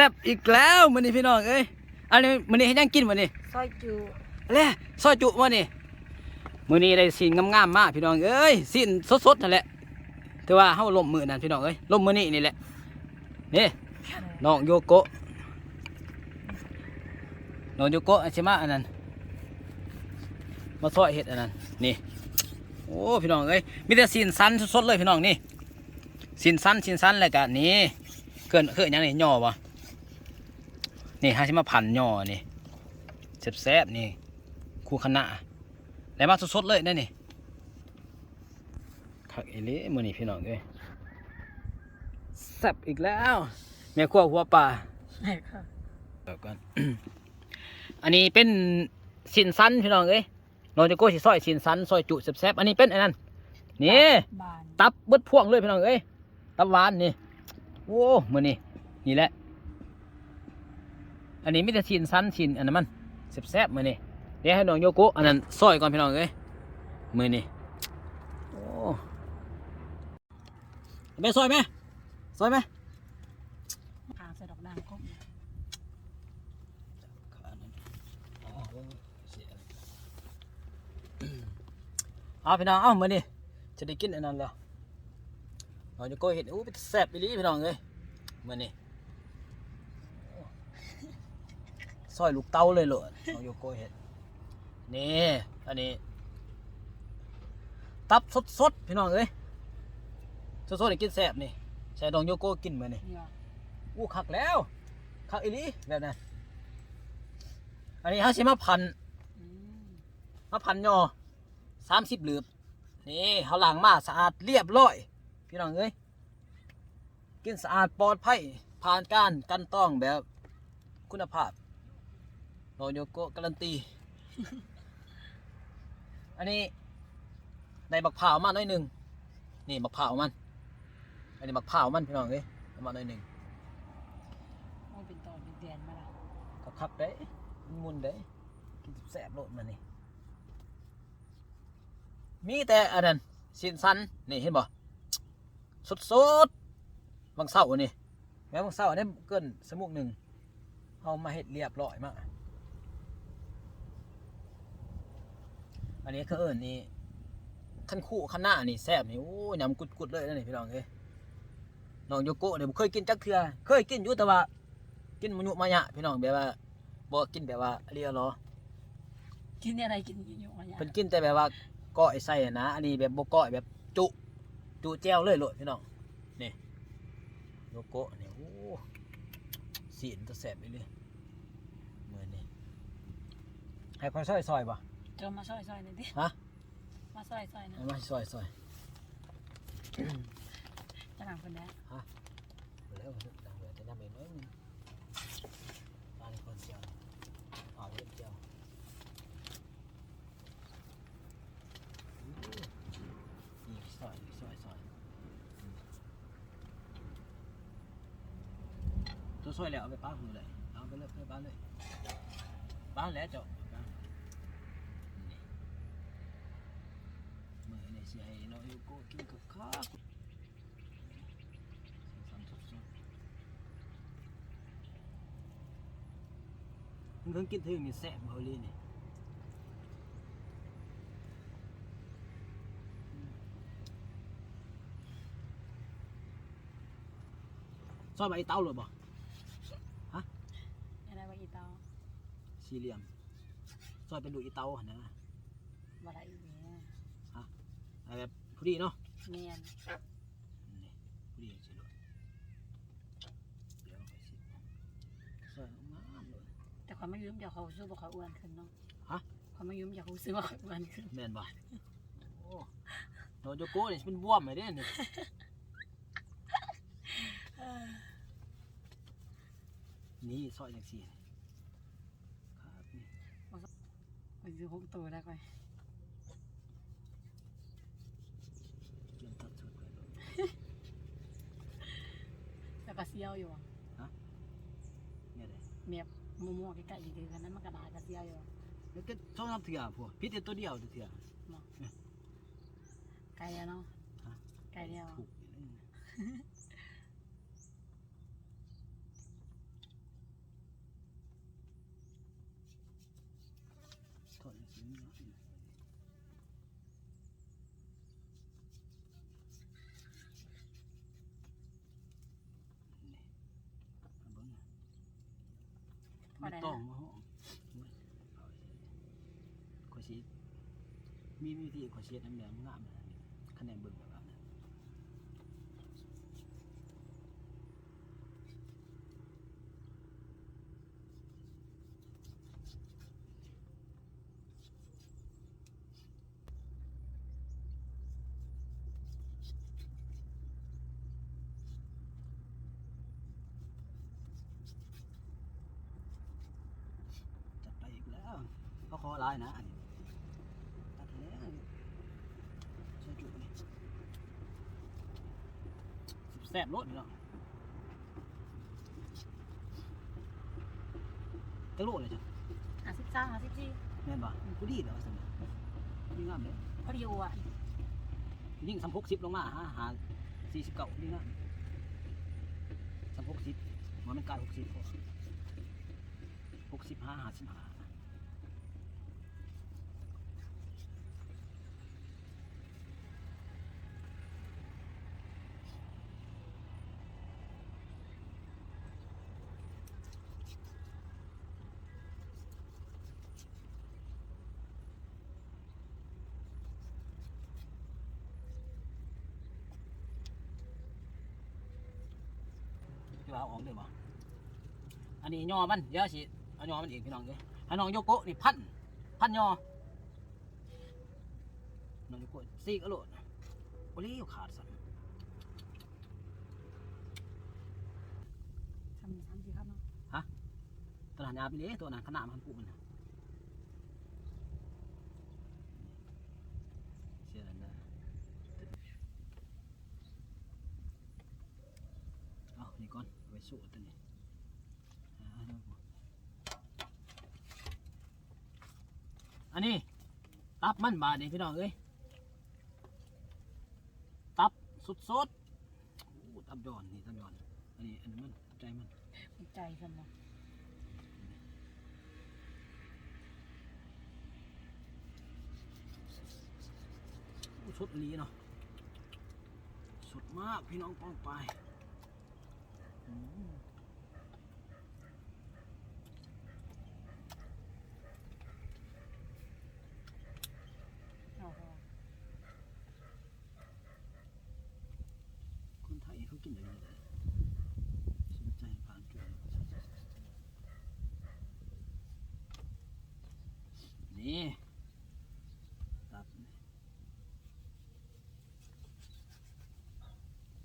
ซ่บอีกแล้วมื้อนี้พี่น้องเอ้ยอันนี้มื้อนี้เฮ็ดหยังกินมื้อนี้ซอยจูแล่ซอยจุมื้อนี้มื้อนี้ได้ซีนงามๆมากพี่น้องเอ้ยซีนสดๆนั่นแหละถือว่าเฮาล่มมื้อนั้นพี่น้องเอ้ยล่มมื้อนี้นี่แหละนี่น้องโยโกะน้องโยโกะสิมาอันนั้นมาซอยเฮ็ดอันนั้นนี่โอ้พี่น้องเอ้ยมีแต่ซีนสันสดๆเลยพี่น้องนี่ซีนสันซีนสันแล้วก็นี่เคลื่อนเคลื่อนหยังนี่ย่อบ่ นี่หาสิมาพันย่อนี่แซ่บๆนี่คู่คณะได้มาสดๆเลยนั่นนี่คักอีหลีมื้อนี้พี่น้องเอ้ยแซ่บอีกแล้วแม่ครัวหัวปลาใช่ค่ะเดี๋ยวก่อนอันนี้เป็นสินสันพี่น้องเอ้ยเราจะโก้สิซอยสินสันซอยจุแซ่บๆอันนี้เป็นอันนั้นนี่บานตับเบิดพวงเลยพี่น้องเอ้ยตับหวานนี่โอ้มื้อนี้นี่แหละ อันนี้มีแต่สินสั้นสินอันนั้นมันแซ่บๆมือนี้เดี๋ยวให้น้องโยโกะอันนั้นซอยก่อนพี่น้องเอ้ยมือนี้โอ้ไปซอยไหมซอยไหมทางใส่ดอกนางครบเอาพี่น้องเอามานี่จะได้กินอันนั้นแล้วเราจะโกยเห็ดอู้เป็นแซ่บไปลีพี่น้องเลยมานี่ ซอยลูกเต้าเลยเหรอเราจะโกยเห็ดนี่อันนี้ ตับสดๆพี่น้องเอ้ยสดๆให้กินแซ่บนี่ใส่ดองโยโก้กินมานี่เนี่ยอู้คักแล้วคักอีหลีแบบนั้นอันนี้ฮะสิมาพันอืมมาพันยอสามสิบหลืบนี่เขาล้างมาสะอาดเรียบร้อย พี่น้องเอ้ยกินสะอาดปลอดภัยผ่านการกันต้องแบบคุณภาพ โนโยโกะการันตี อันนี้ในบักเผาวมาหน่อยหนึ่งนี่บักเผาวมัน อันนี้บักเผาวมันพี่น้องเอ้ยเอามาหน่อยหนึ่งโอ้เป็นตอนเป็นเดือนมาละคักคักๆเด้มันมุนเด้กินแสบโลดมันนี่มีแต่อันนั้นสินสันนี่เห็นบ่สดสดๆบางเสาร์นี่แม้บางเสาร์นี่เกินสมุกหนึ่งเอามาเฮ็ดเรียบร้อยมาก อันนี้ก็เอิญนี่ขั้นคู่ขั้นหน้านี่แซ่บนี่โอ้ยยำกุดๆเลยนะนี่พี่น้องเอ้ยน้องโยโกะเนี่ยบ่เคยกินจักเทื่อเคยกินอยู่แต่ว่า กินมะยุมะยะพี่น้องแบบว่าบ่กินแบบว่าเรียรอกินอะไรกินกินอยู่อะไรเพิ่นกินแต่แบบว่าก้อยใส่อะนะ อันนี้แบบบ่ก้อยแบบจุจุแจ้วเลยโลดพี่น้องนี่โลโก้นี่โอ้สีนตะแสบไปเลยมื้อนี้ให้ค่อยซอยซอยบ่เจอมาซอยซอยหน่อยดิฮะมาซอยซอยนะเอามาซอยซอยจะหนังคนแด้เอาแล้วดังเลยแต่น้ำเองน้อยหนึงปลาในคนเจียวเอาเล่นเจียวอู้นี่ซอยซอยซอยตัวช่วยแล้วเอาไปป้าหูเลยเอาไปเลยไปบ้านเลยบ้านแล้วเจ้าบ้านนี่ มือนี่สิให้น้องยูโกกินกับข้าวสามสดๆมึงเพิ่งกินถึงนี่แซ่บเบาเลยนี่ซ อยใบเต้าเลยบ่อะไรวะอีเตาสี่เหลี่ยมซอยเป็นดูกอีเตาหั่นนะบะไรอีเนี่ยเอาแบบพอดีเนาะเนียนนี่พอดีสิลูกเดี๋ยวไปสิซอยงามๆเลย แต่ความไม่ยืมอย่าเขาซื้อบ่เขาอ้วนขึ้นเนาะฮะความไม่ยืมอย่าเขาซื้อบ่เขาอ้วนขึ้นแม่นบ่โอ้โนโจโก้นี่เป็นบวมเลยเด้นี่นี่ซอยจังซี่ครับนี่ไปซื้อหกตัวได้ก่อน เตรียมตัดชุดไว้เลย แล้วก็เซียวอยู่เนี่ยเด้เมียบมัวมัวๆใกล้ๆดีๆกันนั้นมันกระดาษก็เซียวอยู่แล้วก็ช่องน้ำเถื่อพวกพิษแต่ตัวเดียวเถื่อไกลแล้วเนาะฮะไกลแล้วถูก พอไม่ได้ต้องนะมาห้องขอยสิมีวิธีขอยสิเฮ็ดน้ำแดงงามเลยคะแนนเบิ่งแบบนั้น จัดไปอีกแล้ว เขาขอร้ายนะอันนี้ตัดแล้วใส่จุกนี่สิบแซ่บรสนี่เนาะจะรู้เลยจ้ะหาสิบจ้าหาสิบจีแม่นบ่กูดีเด้อสั่นนี่งามเลยพอดีโออะยิ่งสามหกสิบลงมาหาหาสี่สิบเก้านี่งามสามหกสิบมันเป็นกายหกสิบหกสิบห้าห้าสิบห้า เอาออกได้บ่อันนี้ยอมันเดี๋ยวสิเอายอมันเองพี่น้องเอ้ยให้น้องโยโกะนี่พันพันยอน้องโยโกะซีกอโลดโอ้ยขาดสั่นทำทำสิครับเนาะตลาดยาไปเลยตัวนั้นขนาดมันปูมันน่ะเสียแล้วนะเอา นี่ก่อนเอาไว้สู้ตัวนี้อ่าเอาเดี๋ยวก่อนอันนี้ ตับมันบาดนี่พี่น้องเอ้ยตับสุดสดๆโอ้ตับยอนนี่ตับยอนอันนี้อันนี้มันใจมันมีใจสมองโอ้สดอันนี้เนาะสดมากพี่น้องป้องไปอืมโอ้โห คนไทยเขากินอย่างนี้เลยสนใจผ่านจุดนี่ตับนี่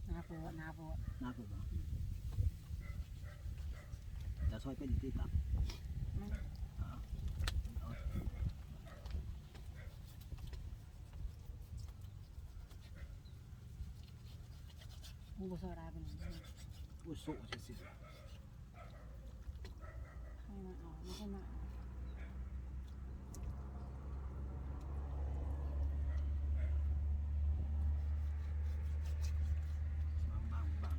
นาโปวนาโปวนากลัวบ่จะ ซอยเป็นที่ตับมันเอาเอามูบุษราเป็นอย่างนี้อุ้ยโสิสิให้มาเอาไม่ใช่มาเอา บางบางบาง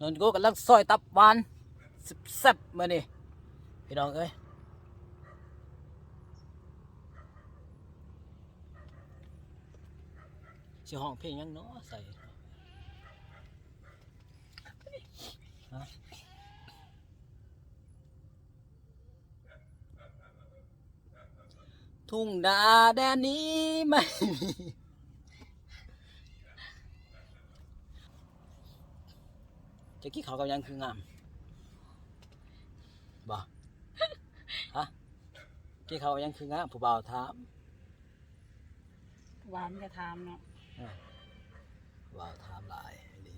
นนกูกำลังซอยตับหวานแซ่บๆมานี่พี่น้องเอ้ยสิห้องเพลงยังเนาะใส่ทุ่งนาแดนนี้ไม่มี จะกี้เขาวกับยังคืองามบ่ฮะกี้เขาวกับยังคืองามผู้บ่าวถามหวานจะทำเนาะว้าวถามหลายดี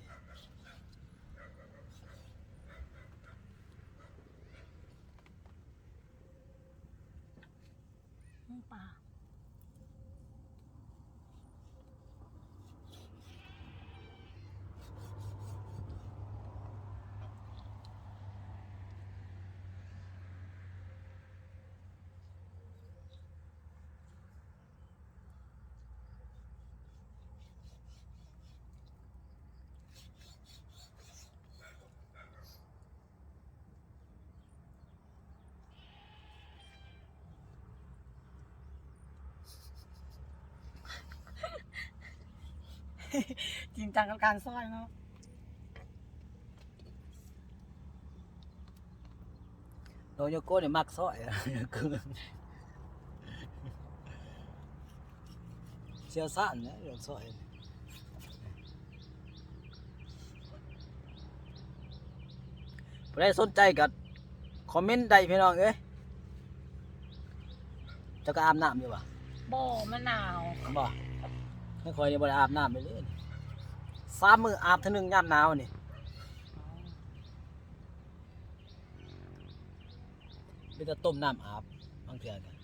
มึงป่า จริงจังกับการซอยเนาะโนโยโก้เนี่ยมักซอยอะคือเชียวซ่านนะเรื่องซอยผู้ใดสนใจก็คอมเมนต์ได้พี่น้องเอ้ยเจะก็อาบน้ำอยู่ป่ะโบมะนาวบ่ ไม่ค่อยได้บ่ได้อาบน้ำไปเลยสามมืออาบเท่านึงยามหนาวนี่มีแต่ต้มน้ำอาบบางเทื่อกน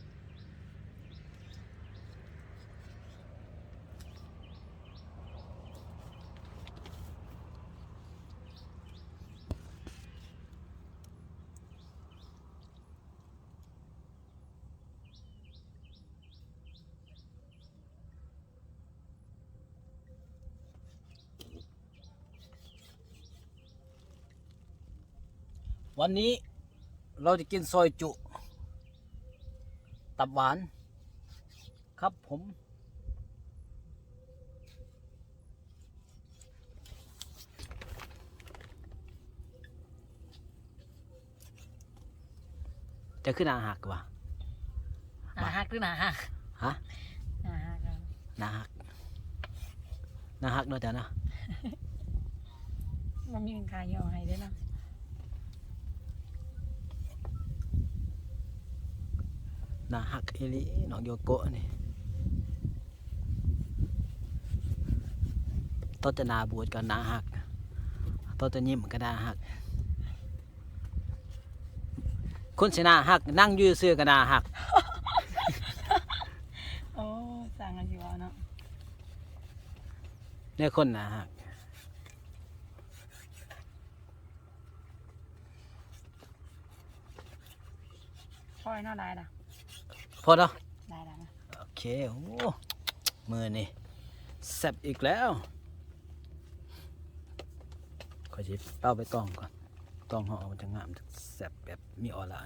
วันนี้เราจะกินซอยจุ ตับหวาน ครับผม จะขึ้นอาหักวะหนาหักหรือหนาหักฮะหนาหักอะนาหักนาหักเนาะจ้ะเนาะมันมีเงินขายย่อให้ด้วยเนาะาหักเอหลิน้องโยโกะนี่ต้นจะนาบวชกับนาหักต้นจะยิ้มก็นาหักคนชนะหัก นั่งอยืดเสื้อกับนาหัก โอ้สั่งกันอยู่เนาะเนี่ยคนนาหักพอยเนาะได้ละ พอแล้วได้ละนะโอเคโอ้มือนี่แซ่บอีกแล้วขอจิเป้าไปต้องก่อนต้องห่อมันจะงามแซ่บแบบมีออร่า